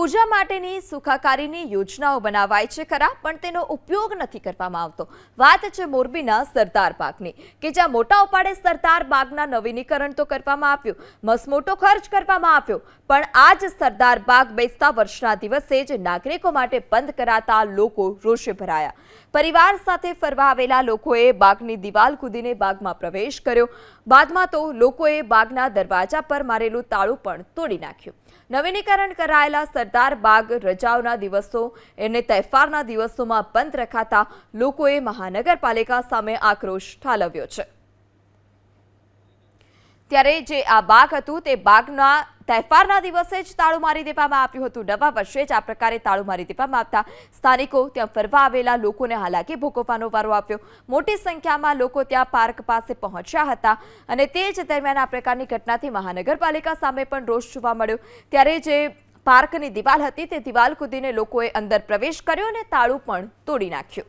પૂજા માટેની સુખાકારીની યોજનાઓ બનાવાય છે ખરા, પણ તેનો ઉપયોગ નથી કરવામાં આવતો. વાત છે મોરબીના સરદાર બાગની, કે જ્યાં મોટા ઉપાડે સરદાર બાગના નવીનીકરણ તો કરવામાં આવ્યું મસમોટો ખર્ચ કરવામાં આવ્યો, પણ આ જ સરદાર બાગ બેસતા વર્ષના દિવસે જ નાગરિકો માટે બંધ કરાતા લોકો રોષે ભરાયા. પરિવાર સાથે ફરવા આવેલા લોકોએ બાગની દિવાલ કૂદીને બાગમાં પ્રવેશ કર્યો. બાદમાં તો લોકોએ બાગના દરવાજા પર મારેલું તાળું પણ તોડી નાખ્યું. નવીનીકરણ કરાયેલા સરદાર બાગ રજાઓના દિવસો એને તહેવારના દિવસોમાં બંધ રખાતા લોકોએ મહાનગરપાલિકા સામે આક્રોશ ઠાલવ્યો છે. ત્યારે જે આ બાગ હતું તે બાગના તહેવારના દિવસે જ તાળું મારી દેવામાં આવ્યું હતું. નવા વર્ષે જ આ પ્રકારે તાળું મારી દેવામાં આવતા સ્થાનિકો ત્યાં ફરવા આવેલા લોકોને હાલાકી ભોગવવાનો વારો આવ્યો. મોટી સંખ્યામાં લોકો ત્યાં પાર્ક પાસે પહોંચ્યા હતા અને તે જ દરમિયાન આ પ્રકારની ઘટનાથી મહાનગરપાલિકા સામે પણ રોષ જોવા મળ્યો. ત્યારે જે પાર્કની દિવાલ હતી તે દિવાલ કૂદીને લોકોએ અંદર પ્રવેશ કર્યો અને તાળું પણ તોડી નાખ્યું.